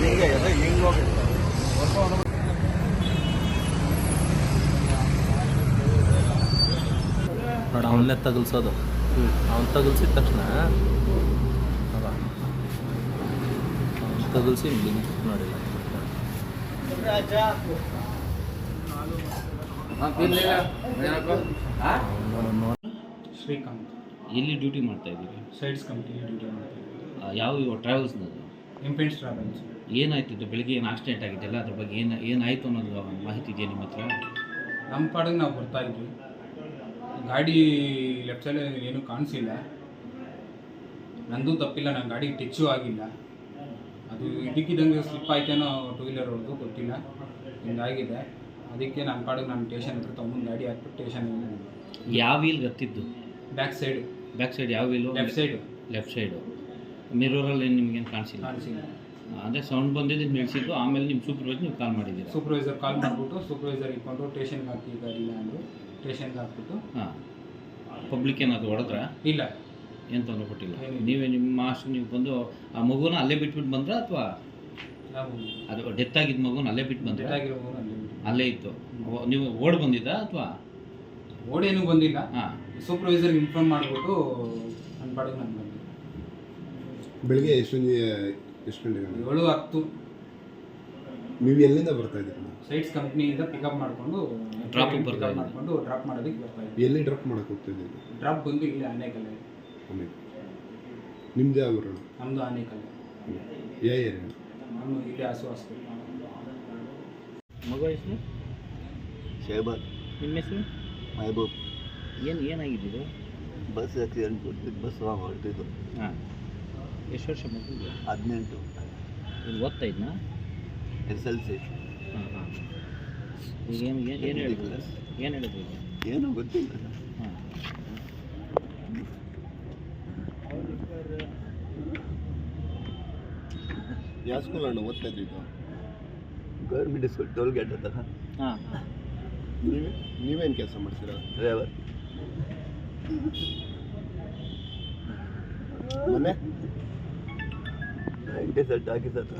ಹಿಂಗೆ ಹಿಂಗೆ ನೋಡಿ ಅವನ್ನೇ ತಗಲ್ಸೋದು. ಅವನ್ ತಗಲ್ಸಿದ ತಕ್ಷಣ ಅವ್ನು ತಗಲ್ಸಿ ನೋಡಿಲ್ಲ. ಶ್ರೀಕಾಂತ್. ಎಲ್ಲಿ ಡ್ಯೂಟಿ ಮಾಡ್ತಾ ಇದ್ದೀವಿ ಸೈಡ್ಸ್ ಕಂಪ್ನಿ ಡ್ಯೂಟಿ ಮಾಡ್ತಾ ಆ, ಯಾವ ಟ್ರಾವೆಲ್ಸ್ನದು ಇಂಪೆಂಟ್ಸ್ ಟ್ರಾವೆಲ್ಸ್ ಏನಾಯ್ತಿತ್ತು ಬೆಳಿಗ್ಗೆ ಏನು ಆಕ್ಸಿಡೆಂಟ್ ಆಗಿದ್ದೆಲ್ಲ ಅದ್ರ ಬಗ್ಗೆ ಏನು ಏನಾಯಿತು ಅನ್ನೋದು ಮಾಹಿತಿ ಇದೆಯಾ ನಿಮ್ಮ ಹತ್ರ? ನಮ್ಮ ಪಾಡಿಗೆ ನಾವು ಬರ್ತಾ ಇದ್ವಿ. ಗಾಡಿ ಲೆಫ್ಟ್ ಸೈಡ್ ಏನೂ ಕಾಣಿಸಿಲ್ಲ. ನಂದು ತಪ್ಪಿಲ್ಲ ನನ್ನ ಗಾಡಿ ಟಿಚ್ಚು ಆಗಿಲ್ಲ. ಅದು ಇದಕ್ಕಿದ್ದಂಗೆ ಸ್ಲಿಪ್ ಆಯ್ತೇನೋ ಟೂ ವೀಲರ್ ಅವ್ರದ್ದು ಗೊತ್ತಿಲ್ಲ. ಹಿಂಗಾಗಿದೆ. ಅದಕ್ಕೆ ನಮ್ಮ ಪಾಡಿಗೆ ನಾನು ಟೇಷನ್ ಹತ್ರ ತೊಗೊಂಡು ಗಾಡಿ ಹಾಕ್ಬಿಟ್ಟು ಟೇಷನ್ ಯಾವ ವೀಲ್ ಗತ್ತಿದ್ದು? ಬ್ಯಾಕ್ ಸೈಡ್ ಬ್ಯಾಕ್ ಸೈಡ್ ಯಾವ wheel left side left side ಮಿರರಲ್ಲಿ ನಿಮ್ಗೇನು ಕಾಣಿಸಿಲ್ಲ. ಕಾಣಿಸಿಲ್ಲ. ಅಂದರೆ ಸೌಂಡ್ ಬಂದಿದ್ದು ನಿಲ್ಲಿಸಿದ್ದು ಆಮೇಲೆ ನಿಮ್ಮ ಸೂಪರ್ವೈಸರ್ ನೀವು ಕಾಲ್ ಮಾಡಿದ್ದೀರಾ? ಸೂಪರ್ವೈಸರ್ ಕಾಲ್ ಮಾಡಿಬಿಟ್ಟು ಸೂಪರ್ವೈಸರ್ ಇಟ್ಕೊಂಡು ಸ್ಟೇಷನ್ಗೆ ಹಾಕಿ ಇಲ್ಲ ಅಂದರು ಸ್ಟೇಷನ್ಗೆ ಹಾಕ್ಬಿಟ್ಟು. ಹಾಂ. ಪಬ್ಲಿಕ್ ಏನಾದ್ರು ಹೊಡೆದ್ರ? ಇಲ್ಲ. ಏನು ತೊಂದರೆ ಕೊಟ್ಟಿಲ್ಲ. ನೀವೇ ನಿಮ್ಮ ಮಾಸ್ಟರ್ ನೀವು ಬಂದು ಆ ಮಗುನ ಅಲ್ಲೇ ಬಿಟ್ಬಿಟ್ಟು ಬಂದ್ರ ಅಥವಾ ಅದು ಡೆತ್ ಆಗಿದ್ದ ಮಗುನ ಅಲ್ಲೇ ಬಿಟ್ಟು ಬಂದ್ರ? ಆಗಿರೋ ಅಲ್ಲೇ ಇತ್ತು. ನೀವು ಓಡ್ ಬಂದಿದ್ದ ಅಥವಾ? ಓಡೇನು ಬಂದಿಲ್ಲ. ಹಾಂ. ಸೂಪರ್ವೈಸರ್ ಇನ್ಫಾರ್ಮ್ ಮಾಡಿಬಿಟ್ಟು ನನ್ನ ಪಾಡಿಗೆ ನಾನು ಬೆಳಿಗ್ಗೆ ಎಷ್ಟು ಎಷ್ಟು ಗಂಟೆಗೆ ಏಳು ಹತ್ತು. ನೀವು ಎಲ್ಲಿಂದ ಬರ್ತಾ ಇದ್ದೀರಾ? ಸೈಟ್ಸ್ ಕಂಪ್ನಿಯಿಂದ ಪಿಕಪ್ ಮಾಡಿಕೊಂಡು Drop ಗೆ ಬರ್ತಾ ಇದ್ದೀವಿ. ಮಾಡಿಕೊಂಡು ಡ್ರಾಪ್ ಮಾಡೋದಕ್ಕೆ ಬರ್ತಾ ಇದ್ದೀವಿ. ಎಲ್ಲಿ ಡ್ರಾಪ್ ಮಾಡಕ್ಕೆ ಹೋಗ್ತಾ ಇದ್ದೀರಿ? ಡ್ರಾಪ್ ಬಂದು ಇಲ್ಲಿ ಆನೇಕಲ್ ಆಮೇಲೆ ಯಾವ ಊರು? ನಮ್ಮದು ಆನೇಕಲ್ ಯಾವ ಏರಿಯಾ? ನಾನು ಇಲ್ಲಿ ಹಸು ಹಾಸ್ಪಿಟಲ್ ಮಗು ಹೆಸರು? ಶೇಬಾದ್. ನಿಮ್ಮ ಹೆಸರು? ಮಹಬೂಬ್. ಏನು ಏನಾಗಿದ್ದು ಬಸ್ ಆಕ್ಸಿಡೆಂಟ್ ಕೊಡ್ತಿದ್ದು ಬಸ್ ಹೊರಟಿದ್ದು. ಹಾಂ. ಎಷ್ಟು ವರ್ಷ ಮಗುಗೆ? ಹದಿನೆಂಟು. ಇಲ್ಲಿ ಓದ್ತಾ ಇದ್ನಾ? S L C. ಹಾಂ ಹಾಂ. ಈಗ ಏನು ಏನು ಹೇಳಿದ್ರು ಏನು ಹೇಳಿದ್ರು ಏನು ಏನೂ ಗೊತ್ತಿಲ್ಲ. ಹಾಂ. ಯಾವ ಸ್ಕೂಲ್ ಅಣ್ಣ ಓದ್ತಾ ಇದ್ದಿದ್ದು? ಗೌರ್ಮೆಂಟ್ ಸ್ಕೂಲ್ ಟೋಲ್ ಗೇಟ್ ಅಂತ ಹಾಂ. ನೀವೇ ನೀವೇನು ಕೆಲಸ ಮಾಡ್ತೀರಾ? ಡ್ರೈವರ್ ಮನೆ डेजर्ट आके साथ